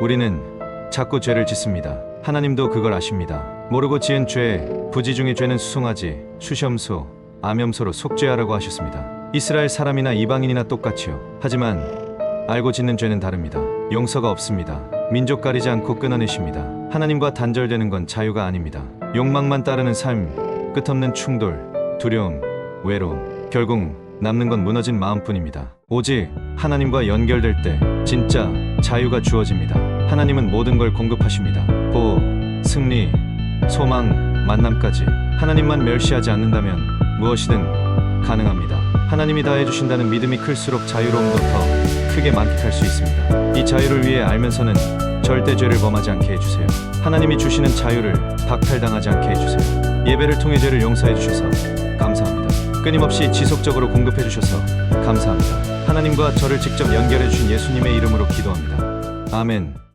우리는 자꾸 죄를 짓습니다. 하나님도 그걸 아십니다. 모르고 지은 죄, 부지 중의 죄는 수송아지, 수염소, 암염소로 속죄하라고 하셨습니다. 이스라엘 사람이나 이방인이나 똑같이요. 하지만 알고 짓는 죄는 다릅니다. 용서가 없습니다. 민족 가리지 않고 끊어내십니다. 하나님과 단절되는 건 자유가 아닙니다. 욕망만 따르는 삶, 끝없는 충돌, 두려움, 외로움, 결국 남는 건 무너진 마음뿐입니다. 오직 하나님과 연결될 때 진짜 자유가 주어집니다. 하나님은 모든 걸 공급하십니다. 보호, 승리, 소망, 만남까지 하나님만 멸시하지 않는다면 무엇이든 가능합니다. 하나님이 다 해주신다는 믿음이 클수록 자유로움도 더 크게 만끽할 수 있습니다. 이 자유를 위해 알면서는 절대 죄를 범하지 않게 해주세요. 하나님이 주시는 자유를 박탈당하지 않게 해주세요. 예배를 통해 죄를 용서해 주셔서 감사합니다. 끊임없이 지속적으로 공급해 주셔서 감사합니다. 하나님과 저를 직접 연결해 주신 예수님의 이름으로 기도합니다. 아멘.